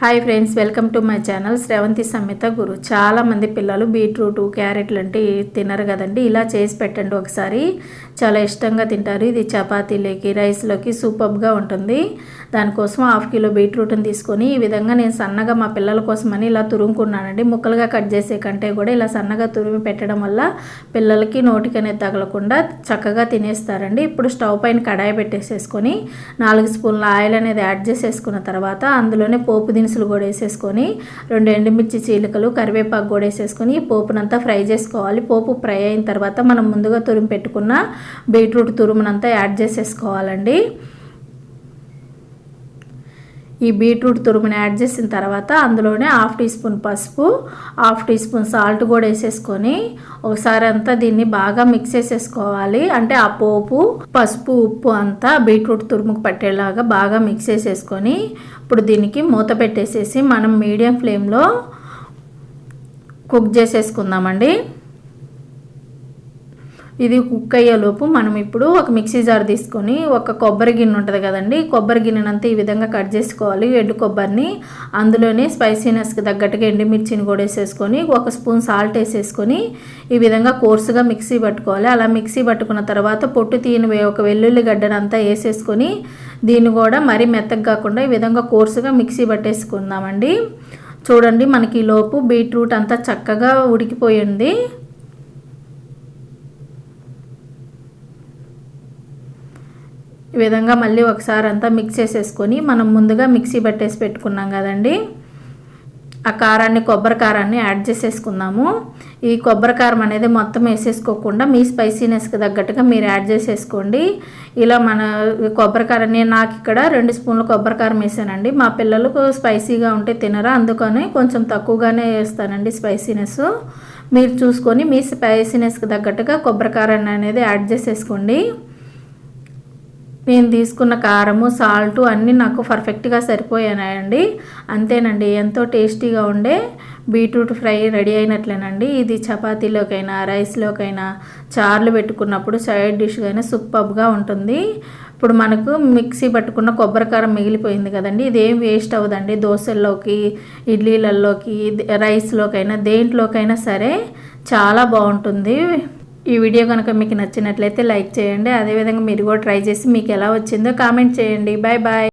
Hi friends welcome to my channel Sravanthi సమేత గురు. చాలామంది పిల్లలు beetroot carrot లాంటి తినరు కదండి. ఇలా చేసి పెట్టండి ఒకసారి. చాలా ఇష్టంగా తింటారు. ఇది చపాతీలోకి రైస్లోకి సూపర్గా ఉంటుంది. దానికోసం హాఫ్ కిలో బీట్రూట్ని తీసుకొని ఈ విధంగా నేను సన్నగా మా పిల్లల కోసమని ఇలా తురుముకున్నానండి. ముక్కలుగా కట్ చేసే కంటే కూడా ఇలా సన్నగా తురిమి పెట్టడం వల్ల పిల్లలకి నోటికనేది తగలకుండా చక్కగా తినేస్తారండి. ఇప్పుడు స్టవ్ పైన కడాయి పెట్టేసేసుకొని నాలుగు స్పూన్ల ఆయిల్ అనేది యాడ్ చేసేసుకున్న తర్వాత అందులోనే పోపు దినుసులు కూడా వేసేసుకొని రెండు ఎండుమిర్చి చీలికలు కరివేపాకు కూడా వేసేసుకొని పోపునంతా ఫ్రై చేసుకోవాలి. పోపు ఫ్రై అయిన తర్వాత మనం ముందుగా తురిమి పెట్టుకున్న బీట్రూట్ తురుమునంతా యాడ్ చేసేసుకోవాలండి. ఈ బీట్రూట్ తురుముని యాడ్ చేసిన తర్వాత అందులోనే హాఫ్ టీ స్పూన్ పసుపు హాఫ్ టీ స్పూన్ సాల్ట్ కూడా వేసేసుకొని ఒకసారి అంతా దీన్ని బాగా మిక్స్ చేసేసుకోవాలి. అంటే ఆ పోపు పసుపు ఉప్పు అంతా బీట్రూట్ తురుముకు పట్టేలాగా బాగా మిక్స్ చేసేసుకొని ఇప్పుడు దీనికి మూత పెట్టేసేసి మనం మీడియం ఫ్లేమ్లో కుక్ చేసేసుకుందామండి. ఇది కుక్ అయ్యేలోపు మనం ఇప్పుడు ఒక మిక్సీ జార్ తీసుకొని ఒక కొబ్బరి గిన్నె ఉంటుంది కదండి కొబ్బరి గిన్నెనంతా ఈ విధంగా కట్ చేసుకోవాలి. ఎండు కొబ్బరిని అందులోనే స్పైసీనెస్కి తగ్గట్టుగా ఎండుమిర్చిని కూడా వేసేసుకొని ఒక స్పూన్ సాల్ట్ వేసేసుకొని ఈ విధంగా కోర్సుగా మిక్సీ పట్టుకోవాలి. అలా మిక్సీ పట్టుకున్న తర్వాత పొట్టు తీయని ఒక వెల్లుల్లి గడ్డనంతా వేసేసుకొని దీన్ని కూడా మరీ మెత్తగా కాకుండా ఈ విధంగా కోర్సుగా మిక్సీ పట్టేసుకుందామండి. చూడండి మనకి లోపు బీట్రూట్ అంతా చక్కగా ఉడికిపోయింది. ఈ విధంగా మళ్ళీ ఒకసారి అంతా మిక్స్ చేసేసుకొని మనం ముందుగా మిక్సీ పట్టేసి పెట్టుకున్నాం కదండి. ఆ కారాన్ని కొబ్బరి కారాన్ని యాడ్ చేసేసుకుందాము. ఈ కొబ్బరి కారం అనేది మొత్తం వేసేసుకోకుండా మీ స్పైసీనెస్కి తగ్గట్టుగా మీరు యాడ్ చేసేసుకోండి. ఇలా మన కొబ్బరి కారాన్ని నేను నాకు ఇక్కడ రెండు స్పూన్లు కొబ్బరి కారం వేసానండి. మా పిల్లలకు స్పైసీగా ఉంటే తినరా అందుకని కొంచెం తక్కువగానే వేస్తానండి స్పైసీనెస్ మీరు చూసుకొని మీ స్పైసీనెస్కి తగ్గట్టుగా కొబ్బరి కారాన్ని అనేది యాడ్ చేసేసుకోండి. నేను తీసుకున్న కారము సాల్ట్ అన్నీ నాకు పర్ఫెక్ట్గా సరిపోయాయండి. అంతేనండి ఎంతో టేస్టీగా ఉండే బీట్రూట్ ఫ్రై రెడీ అయినట్లేనండి. ఇది చపాతీలోకైనా రైస్లోకైనా చార్లు పెట్టుకున్నప్పుడు సైడ్ డిష్గా అయినా సూపర్గా ఉంటుంది. ఇప్పుడు మనకు మిక్సీ పట్టుకున్న కొబ్బరికారం మిగిలిపోయింది కదండి ఇదేం వేస్ట్ అవ్వదండి. దోశల్లోకి ఇడ్లీలలోకి రైస్లోకైనా దేంట్లోకైనా సరే చాలా బాగుంటుంది. ఈ వీడియో కనుక మీకు నచ్చినట్లయితే లైక్ చేయండి. అదేవిధంగా మీరు కూడా ట్రై చేసి మీకు ఎలా వచ్చిందో కామెంట్ చేయండి. Bye bye